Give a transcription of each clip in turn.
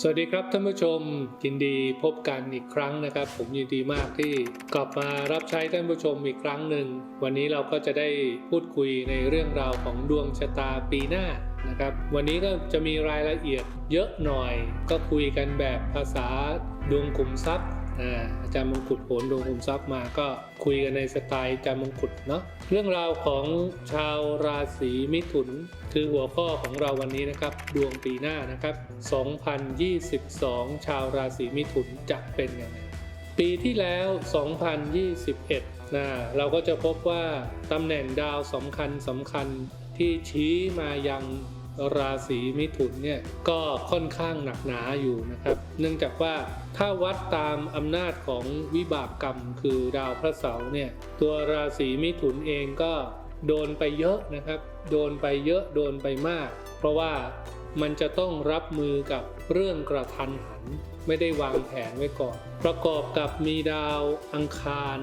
สวัสดีครับท่านผู้ชมยินดีพบกันอีกครั้งนะครับ ผมยินดีมากที่กลับมารับใช้ท่านผู้ชมอีกครั้งหนึ่ง วันนี้เราก็จะได้พูดคุยในเรื่องราวของดวงชะตาปีหน้านะครับ วันนี้ก็จะมีรายละเอียดเยอะหน่อย ก็คุยกันแบบภาษาดวงขุมทรัพย์ อาจารย์มงกุฎโหนดวงขุมทรัพย์มาก็คุยกันในสไตล์อาจารย์มงกุฎเนาะเรื่องราวของชาวราศีมิถุน คือหัวข้อของเราวันนี้นะครับ ดวงปีหน้านะครับ 2022 ชาวราศีมิถุนจะเป็นยังไงปีที่แล้ว 2021นะเราก็จะพบว่าตำแหน่งดาวสำคัญสำคัญที่ชี้มายัง ราศีมิถุนเนี่ยก็ค่อนข้างหนักหนาอยู่นะครับ เนื่องจากว่าถ้าวัดตามอำนาจของวิบากกรรมคือดาวพระเสาร์เนี่ยตัวราศีมิถุนเองก็โดนไปเยอะนะครับ โดนไปเยอะโดนไปมาก เพราะว่ามันจะต้องรับมือกับเรื่องกระทันหัน ไม่ได้วางแผนไว้ก่อน ประกอบกับมีดาวอังคาร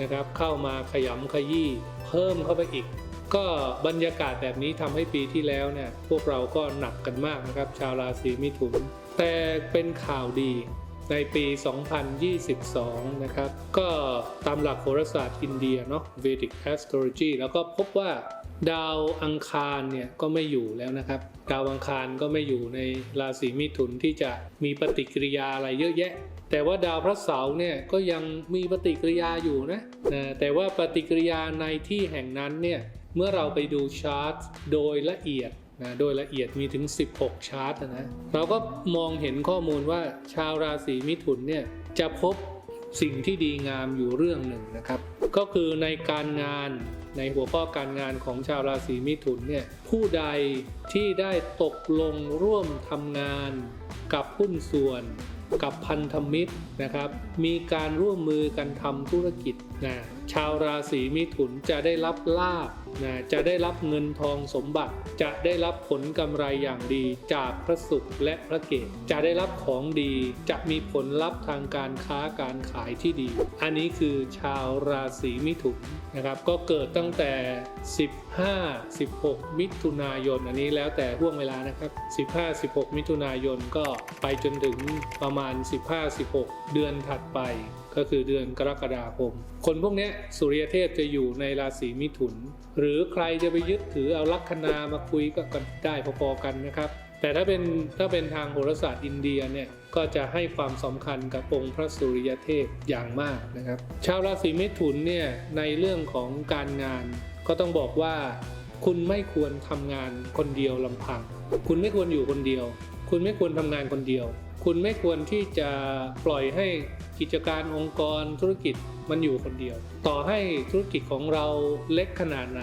นะครับ เข้ามาขยำขยี้เพิ่มเข้าไปอีก ก็บรรยากาศแบบนี้ทำให้ปีที่แล้วเนี่ยพวกเราก็หนักกันมากนะครับ ชาวราศีมิถุน แต่เป็นข่าวดีในปี 2022 นะครับ ก็ตามหลักโหราศาสตร์อินเดียเนาะ Vedic Astrology แล้วก็พบว่าดาวอังคารเนี่ยก็ไม่อยู่แล้วนะครับ ดาวอังคารก็ไม่อยู่ในราศีมิถุนที่จะมีปฏิกิริยาอะไรเยอะแยะ แต่ว่าดาวพระเสาร์เนี่ยก็ยังมีปฏิกิริยาอยู่นะนะแต่ว่าปฏิกิริยาในที่แห่งนั้นเนี่ย เมื่อเราไปดูชาร์ตโดยละเอียดนะโดยละเอียดมีถึง 16 ชาร์ตนะเราก็มองเห็นข้อมูลว่าชาวราศีมิถุนเนี่ยจะพบสิ่งที่ดีงามอยู่เรื่องหนึ่งนะครับ ก็คือในการงานในหัวข้อการงานของชาวราศีมิถุนเนี่ยผู้ใดที่ได้ตกลงร่วมทำงานกับหุ้นส่วนกับพันธมิตรนะครับ มีการร่วมมือกันทำธุรกิจนะ ชาวราศีมิถุนจะได้รับลาบนะจะได้รับเงินทองสมบัติ จะได้รับผลกำไรอย่างดีจากพระศุกร์และพระเกศจะได้รับของดีจะมีผลลัพธ์ทางการค้าการขายที่ดี อันนี้คือชาวราศีมิถุนนะครับก็เกิดตั้งแต่ 15 16 มิถุนายน อันนี้แล้วแต่ห่วงเวลานะครับ 15 16 มิถุนายนก็ไปจนถึงประมาณ 15 16 เดือนถัดไป ก็คือเดือนกรกฎาคม คนพวกนี้สุริยเทพจะอยู่ในราศีมิถุน หรือใครจะไปยึดถือเอาลัคนามาคุยก็ได้พอๆกันนะครับ แต่ถ้าเป็นถ้าเป็นทางโหราศาสตร์อินเดียเนี่ยก็จะให้ความสำคัญกับองค์พระสุริยเทพอย่างมากนะครับ ชาวราศีมิถุนเนี่ยในเรื่องของการงานก็ต้องบอกว่าคุณไม่ควรทำงานคนเดียวลำพัง คุณไม่ควรอยู่คนเดียว คุณไม่ควรทำงานคนเดียว คุณไม่ควรที่จะปล่อยให้ กิจการองค์กรธุรกิจมันอยู่คนเดียว ต่อให้ธุรกิจของเราเล็กขนาดไหน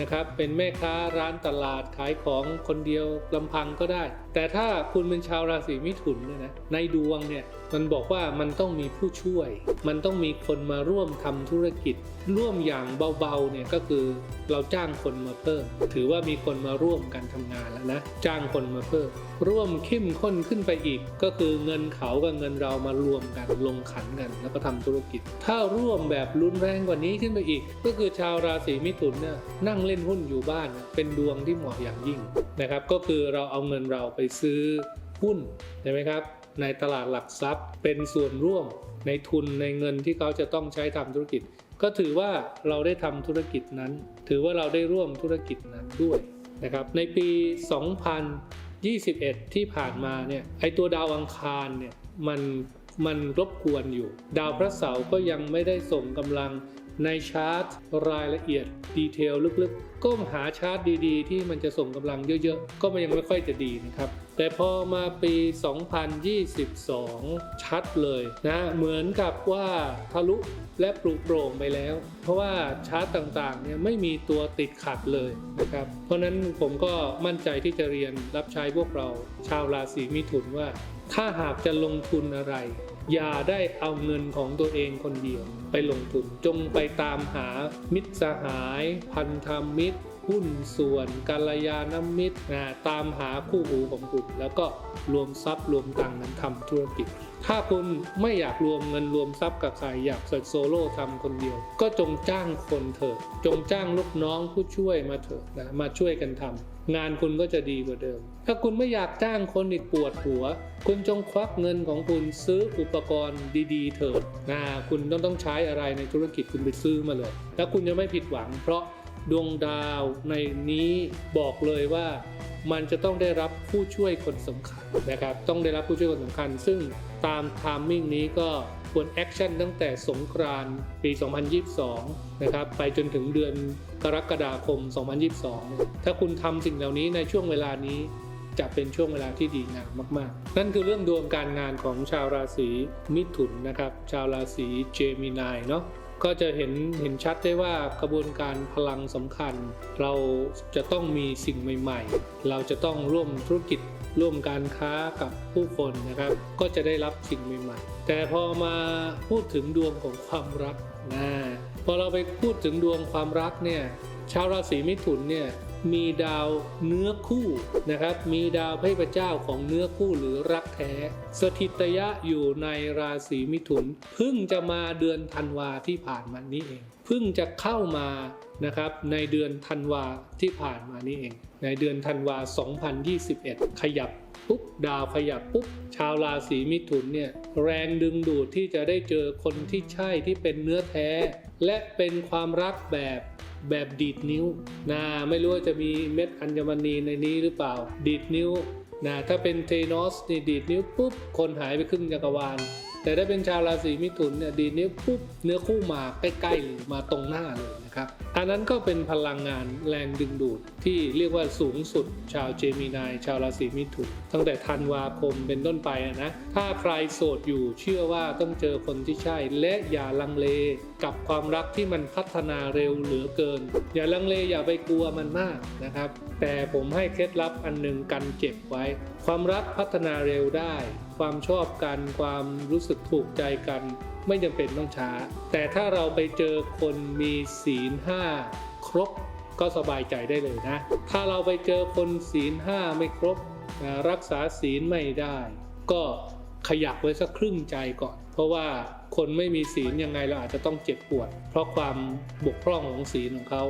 นะครับ เป็นแม่ค้าร้านตลาดขายของคนเดียวลำพังก็ได้ แต่ถ้าคุณเป็นชาวราศีมิถุนเนี่ยนะในดวงเนี่ยมันบอกว่ามันต้องมีผู้ช่วย มันต้องมีคนมาร่วมทำธุรกิจ ร่วมอย่างเบาๆเนี่ยก็คือเราจ้างคนมาเพิ่ม ถือว่ามีคนมาร่วมกันทำงานแล้วนะ จ้างคนมาเพิ่ม ร่วมเข้มข้นขึ้นไปอีก ก็คือเงินเขากับเงินเรามารวมกันลงขันกันแล้วก็ทำธุรกิจ ถ้าร่วมแบบรุนแรงกว่านี้ขึ้นไปอีก ก็คือชาวราศีมิถุนเนี่ยนั่งเล่นหุ้นอยู่บ้านเป็นดวงที่เหมาะอย่างยิ่งนะครับ ก็คือเราเอาเงินเราไปซื้อหุ้นใช่ไหมครับ ในตลาดหลักทรัพย์เป็นส่วนร่วมในทุนในเงินที่เขาจะต้องใช้ทำธุรกิจ ก็ถือว่าเราได้ทำธุรกิจนั้น ถือว่าเราได้ร่วมธุรกิจนั้นด้วยนะครับ ในปี 2021 ที่ผ่านมาเนี่ยไอตัวดาวอังคารเนี่ยมัน มันรบกวนอยู่ ดาวพระเสาร์ก็ยังไม่ได้ส่งกำลังในชาร์ตรายละเอียดดีเทลลึกๆ ก็หาชาร์ตดีๆ ที่มันจะส่งกำลังเยอะๆ ก็มันยังไม่ค่อยจะดีนะครับ แต่พอมาปี 2022 ชัดเลยนะเหมือนกับว่าทะลุและปลุกโปร่งไปแล้ว เพราะว่าชาร์ตต่างๆเนี่ยไม่มีตัวติดขัดเลยนะครับ เพราะนั้นผมก็มั่นใจที่จะเรียนรับใช้พวกเราชาวราศีมิถุนว่า ถ้าหากจะลงทุนอะไร อย่าได้เอาเงินของตัวเองคนเดียวไปลงทุน จงไปตามหามิตรสหาย พันธมิตร หุ้นส่วนกัลยาณมิตรนะตามหาคู่หูของคุณแล้วก็รวมทรัพย์รวมตังค์นั้นทำธุรกิจ ถ้าคุณไม่อยากรวมเงินรวมทรัพย์กับใครอยากโซโล่ทำคนเดียว ก็จงจ้างคนเถอะ จงจ้างลูกน้องผู้ช่วยมาเถอะนะมาช่วยกันทำงานคุณก็จะดีกว่าเดิม ถ้าคุณไม่อยากจ้างคนอีกปวดหัว คุณจงควักเงินของคุณซื้ออุปกรณ์ดีๆ เถิดนะคุณต้องต้องใช้อะไรในธุรกิจคุณไปซื้อมาเลย แล้วคุณจะไม่ผิดหวังเพราะ ดวงดาวในนี้บอกเลยว่ามันจะต้องได้รับผู้ช่วยคนสำคัญนะครับ ต้องได้รับผู้ช่วยคนสำคัญ ซึ่งตามไทมมิ่งนี้ก็ควรแอคชั่นตั้งแต่สงกรานต์ปี 2022 นะครับ ไปจนถึงเดือนกรกฎาคม 2022 ถ้าคุณทำสิ่งเหล่านี้ในช่วงเวลานี้จะเป็นช่วงเวลาที่ดีงามมากๆ นั่นคือเรื่องดวงการงานของชาวราศีมิถุนนะครับ ชาวราศีเจมินายเนาะ ก็จะเห็นเห็นชัดได้ว่ากระบวนการพลังสำคัญ เราจะต้องมีสิ่งใหม่ ๆ เราจะต้องร่วมธุรกิจร่วมการค้ากับผู้คนนะครับ ก็จะได้รับสิ่งใหม่ ๆ แต่พอมาพูดถึงดวงของความรักนะพอเราไปพูดถึงดวงความรักเนี่ยชาวราศีมิถุนเนี่ย มีดาวเนื้อคู่นะครับ มีดาวพระเจ้าของเนื้อคู่หรือรักแท้ สถิตยะอยู่ในราศีมิถุน เพิ่งจะมาเดือนธันวาที่ผ่านมานี้เอง เพิ่งจะเข้ามานะครับในเดือนธันวาที่ผ่านมานี้เอง ในเดือนธันวา 2021 ขยับปุ๊บดาวขยับปุ๊บชาวราศีมิถุนเนี่ยแรงดึงดูดที่จะได้เจอคนที่ใช่ที่เป็นเนื้อแท้ และเป็นความรักแบบแบบดีดนิ้วนะไม่รู้ว่าจะมีเม็ดอัญมณีในนี้หรือเปล่า ดีดนิ้วนะถ้าเป็นเทนอสนี่ดีดนิ้วปุ๊บคนหายไปครึ่งจักรวาล แต่ถ้าเป็นชาวราศีมิถุนเนี่ยดีดนิ้วปุ๊บเนื้อคู่มาใกล้ๆมาตรงหน้าเลย นะครับ อันนั้นก็เป็นพลังงานแรงดึงดูดที่เรียกว่าสูงสุด ชาวเจมินายชาวราศีมิถุนตั้งแต่ธันวาคมเป็นต้นไปนะ ถ้าใครโสดอยู่เชื่อว่าต้องเจอคนที่ใช่ และอย่าลังเลกับความรักที่มันพัฒนาเร็วเหลือเกิน อย่าลังเลอย่าไปกลัวมันมากนะครับ แต่ผมให้เคล็ดลับอันหนึ่งกันเจ็บไว้ ความรักพัฒนาเร็วได้ ความชอบกันความรู้สึกถูกใจกัน ไม่จำเป็นต้องช้า แต่ถ้าเราไปเจอคนมีศีลห้าครบก็สบายใจได้เลยนะ ถ้าเราไปเจอคนศีลห้าไม่ครบนะรักษาศีลไม่ได้ ก็ขยับไว้สักครึ่งใจก่อน เพราะว่าคนไม่มีศีลยังไงเราอาจจะต้องเจ็บปวด เพราะความบกพร่องของศีลของเขา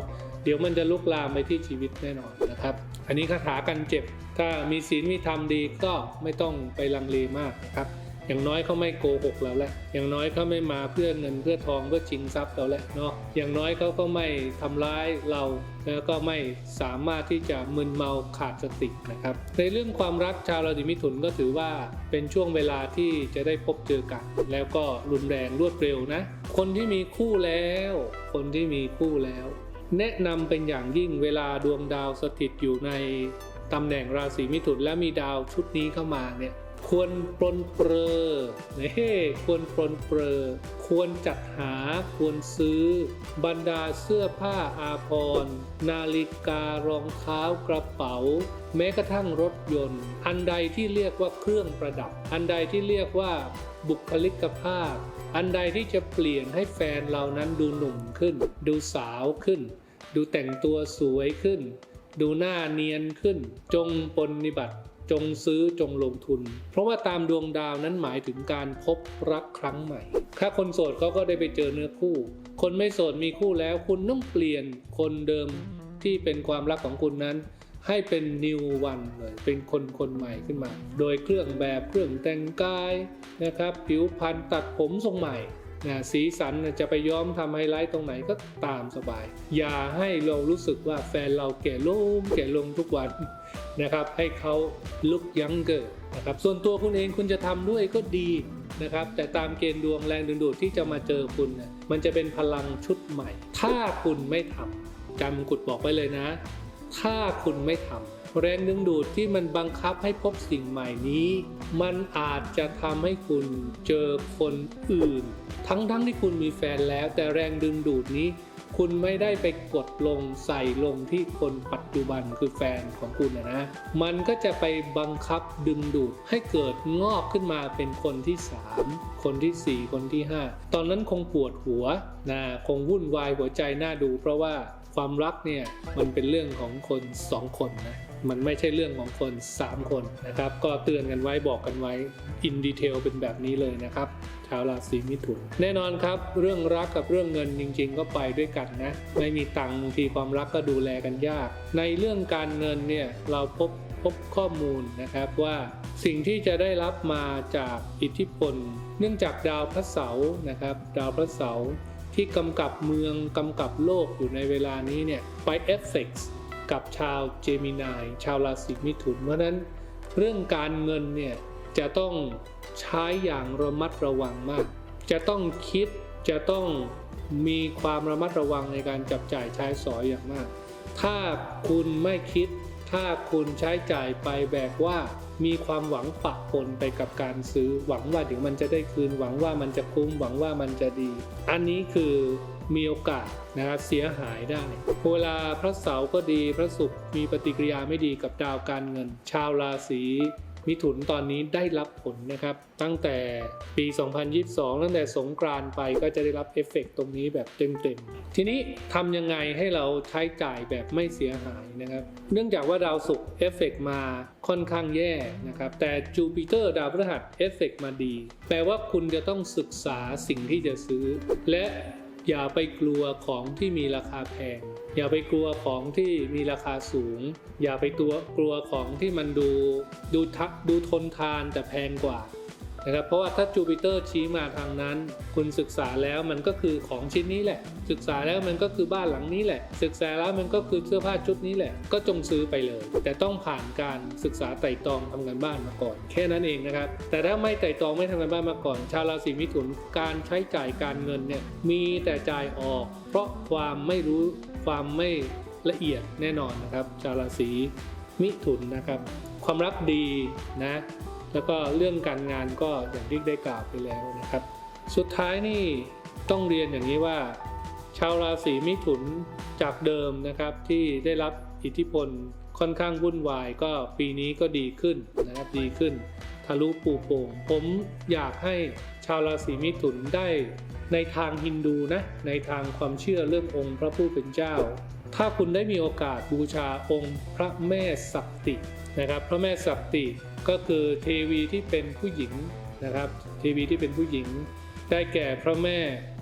เดี๋ยวมันจะลุกลามไปที่ชีวิตแน่นอนนะครับ อันนี้คาถากันเจ็บ ถ้ามีศีลมีธรรมดีก็ไม่ต้องไปลังเลมากนะครับ อย่างน้อยเขาไม่โกหกเราแหละอย่างน้อยเขาไม่มาเพื่อเงินเพื่อทองเพื่อชิงทรัพย์เราแหละเนาะอย่างน้อยเขาก็ไม่ทำร้ายเรา แล้วก็ไม่สามารถที่จะมึนเมาขาดสตินะครับ ในเรื่องความรักชาวราศีมิถุนก็ถือว่าเป็นช่วงเวลาที่จะได้พบเจอกัน แล้วก็รุนแรงรวดเร็วนะ คนที่มีคู่แล้ว คนที่มีคู่แล้ว แนะนำเป็นอย่างยิ่งเวลาดวงดาวสถิตอยู่ในตำแหน่งราศีมิถุนและมีดาวชุดนี้เข้ามาเนี่ย ควรปรนเปรอเนี่ควรปรนเปรอควรจัดหาควรซื้อ บรรดาเสื้อผ้าอาภรณ์นาฬิการองเท้ากระเป๋า แม้กระทั่งรถยนต์ อันใดที่เรียกว่าเครื่องประดับ อันใดที่เรียกว่าบุคลิกภาพ อันใดที่จะเปลี่ยนให้แฟนเรานั้นดูหนุ่มขึ้น ดูสาวขึ้น ดูแต่งตัวสวยขึ้น ดูหน้าเนียนขึ้น จงปฏิบัติ จงซื้อจงลงทุน เพราะว่าตามดวงดาวนั้นหมายถึงการพบรักครั้งใหม่ ถ้าคนโสดเขาก็ได้ไปเจอเนื้อคู่ คนไม่โสดมีคู่แล้ว คุณต้องเปลี่ยนคนเดิมที่เป็นความรักของคุณนั้น ให้เป็น new one เลยเป็นคนคนใหม่ขึ้นมา โดยเครื่องแบบเครื่องแต่งกายนะครับ ผิวพรรณตัดผมทรงใหม่ นะสีสันจะไปย้อมทำไฮไลท์ตรงไหนก็ตามสบาย อย่าให้เรารู้สึกว่าแฟนเราแก่ลงแก่ลงทุกวันนะครับ ให้เขาลุกยังเกิดนะครับ ส่วนตัวคุณเองคุณจะทำด้วยก็ดีนะครับ แต่ตามเกณฑ์ดวงแรงดึงดูดที่จะมาเจอคุณเนี่ยมันจะเป็นพลังชุดใหม่ ถ้าคุณไม่ทำจำกุดบอกไว้เลยนะ ถ้าคุณไม่ทำ แรงดึงดูดที่มันบังคับให้พบสิ่งใหม่นี้ มันอาจจะทำให้คุณเจอคนอื่น ทั้งๆทที่คุณมีแฟนแล้ว แต่แรงดึงดูดนี้ คุณไม่ได้ไปกดลงใส่ลงที่คนปัจจุบันคือแฟนของคุณนะนะมันก็จะไปบังคับดึงดูดให้เกิดงอกขึ้นมาเป็นคนที่ 3 คนทีสี่ 4 คนที่ 5 ตอนนั้นคงปวดหัวนะคงวุ่นวายหัวใจน่าดู เพราะว่าความรักเนี่ยมันเป็นเรื่องของคนสองคนนะ มันไม่ใช่เรื่องของคน 3 คนนะครับ ก็เตือนกันไว้บอกกันไว้อินดีเทลเป็นแบบนี้เลยนะครับชาวราศีมิถุนแน่นอนครับ เรื่องรักกับเรื่องเงินจริง ๆ ก็ไปด้วยกันนะ ไม่มีตังค์บางทีความรักก็ดูแลกันยาก ในเรื่องการเงินเนี่ยเราพบพบข้อมูลนะครับว่าสิ่งที่จะได้รับมาจากอิทธิพล เนื่องจากดาวพระเสาร์นะครับ ดาวพระเสาร์ที่กำกับเมืองกำกับโลกอยู่ในเวลานี้เนี่ยไปเอฟเฟกต์ กับชาวเจมินาย ชาวราศีมิถุน เพราะนั้นเรื่องการเงินเนี่ยจะต้องใช้อย่างระมัดระวังมาก จะต้องคิดจะต้องมีความระมัดระวังในการจับจ่ายใช้สอยอย่างมาก ถ้าคุณไม่คิด ถ้าคุณใช้จ่ายไปแบบว่ามีความหวังปะปนไปกับการซื้อหวังว่าเดี๋ยวมันจะได้คืนหวังว่ามันจะคุ้มหวังว่ามันจะดี อันนี้คือ มีโอกาสนะครับเสียหายได้ เวลาพระเสาร์ก็ดีพระศุกร์มีปฏิกิริยาไม่ดีกับดาวการเงิน ชาวราศีมิถุนตอนนี้ได้รับผลนะครับ ตั้งแต่ปี 2022 ตั้งแต่สงกรานต์ไปก็จะได้รับเอฟเฟกต์ตรงนี้แบบเต็มๆ ทีนี้ทำยังไงให้เราใช้จ่ายแบบไม่เสียหายนะครับ เนื่องจากว่าดาวศุกร์เอฟเฟกต์มาค่อนข้างแย่นะครับ แต่จูปิเตอร์ดาวพฤหัสเอฟเฟกต์มาดี แปลว่าคุณจะต้องศึกษาสิ่งที่จะซื้อ และ อย่าไปกลัวของที่มีราคาแพง อย่าไปกลัวของที่มีราคาสูง อย่าไปตัวกลัวของที่มันดู ดูทักดูทนทานแต่แพงกว่า นะครับเพราะว่าถ้าจูปิเตอร์ชี้มาทางนั้น คุณศึกษาแล้วมันก็คือของชิ้นนี้แหละ ศึกษาแล้วมันก็คือบ้านหลังนี้แหละ ศึกษาแล้วมันก็คือเสื้อผ้าชุดนี้แหละ ก็จงซื้อไปเลย แต่ต้องผ่านการศึกษาไต่ตรองทำงานบ้านมาก่อน แค่นั้นเองนะครับ แต่ถ้าไม่ไต่ตรองไม่ทำงานบ้านมาก่อน ชาวราศีมิถุนการใช้จ่ายการเงินเนี่ยมีแต่จ่ายออก เพราะความไม่รู้ความไม่ละเอียดแน่นอนนะครับ ชาวราศีมิถุนนะครับ ความรักดีนะ แล้วก็เรื่องการงานก็อย่างที่ได้กล่าวไปแล้วนะครับ สุดท้ายนี่ต้องเรียนอย่างนี้ว่า ชาวราศีมิถุนจากเดิมนะครับที่ได้รับอิทธิพลค่อนข้างวุ่นวาย ก็ปีนี้ก็ดีขึ้นนะครับดีขึ้น ทะลุปูโป่งผมอยากให้ชาวราศีมิถุนได้ในทางฮินดูนะในทางความเชื่อเรื่ององค์พระผู้เป็นเจ้า ถ้าคุณได้มีโอกาสบูชาองค์พระแม่สักตินะครับ พระแม่สักติก็คือเทวีที่เป็นผู้หญิงนะครับเทวีที่เป็นผู้หญิง ได้แก่พระแม่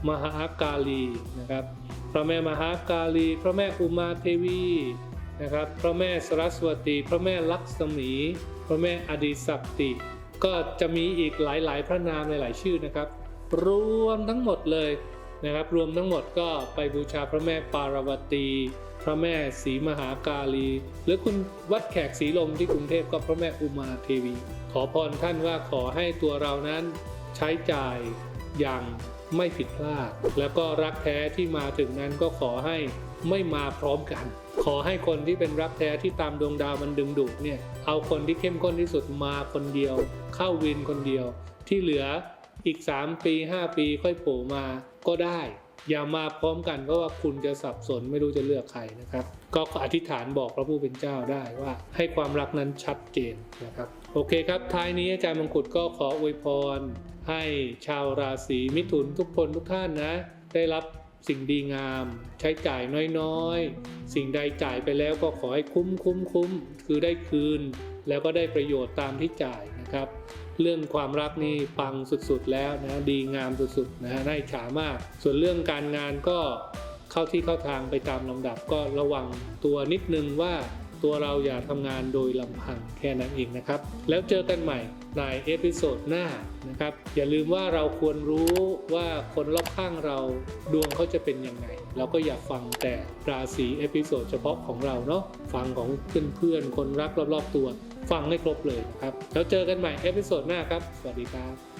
มหากาลีนะครับ พระแม่มหากาลี พระแม่อุมาเทวีนะครับ พระแม่สรัสวตี พระแม่ลักษมี พระแม่อดีศักติ ก็จะมีอีกหลาย ๆ พระนามหลาย ๆ ชื่อนะครับ รวมทั้งหมดเลยนะครับ รวมทั้งหมดก็ไปบูชาพระแม่ปารวตี ระแม่ศรีมหากาลี หรือคุณวัดแขกศรีลมที่กรุงเทพก็พระแม่อุมาเทวี ขอพรท่านว่าขอให้ตัวเรานั้นใช้จ่ายอย่างไม่ผิดพลาด แล้วก็รักแท้ที่มาถึงนั้นก็ขอให้ไม่มาพร้อมกัน ขอให้คนที่เป็นรักแท้ที่ตามดวงดาวมันดึงดูดเนี่ยเอาคนที่เข้มข้นที่สุดมาคนเดียว เข้าวินคนเดียว ที่เหลืออีก 3 ปี 5 ปีค่อยโผล่มาก็ได้ อย่ามาพร้อมกันเพราะว่าคุณจะสับสนไม่รู้จะเลือกใครนะครับ ก็อธิษฐานบอกพระผู้เป็นเจ้าได้ว่า ให้ความรักนั้นชัดเจนนะครับโอเคครับ ท้ายนี้อาจารย์มงกุฎก็ขออวยพร ให้ชาวราศีมิถุนทุกคนทุกท่านนะ ได้รับสิ่งดีงาม ใช้จ่ายน้อยๆ สิ่งใดจ่ายไปแล้วก็ขอให้คุ้มคุ้มคุ้มคือได้คืน แล้วก็ได้ประโยชน์ตามที่จ่ายนะครับ เรื่องความรักนี่ปังสุดๆแล้วนะดีงามสุดๆนะน่าอิจฉามาก ส่วนเรื่องการงานก็เข้าที่เข้าทางไปตามลำดับก็ระวังตัวนิดนึงว่าตัวเราอย่าทำงานโดยลำพังแค่นั้นเองนะครับ แล้วเจอกันใหม่ในเอพิโซดหน้านะครับ อย่าลืมว่าเราควรรู้ว่าคนรอบข้างเราดวงเขาจะเป็นยังไง เราก็อย่าฟังแต่ราศีเอพิโซดเฉพาะของเราเนาะฟังของเพื่อนๆคนรักรอบๆตัว ฟังให้ครบเลยนะครับ แล้วเจอกันใหม่เอพิโซดหน้าครับ สวัสดีครับ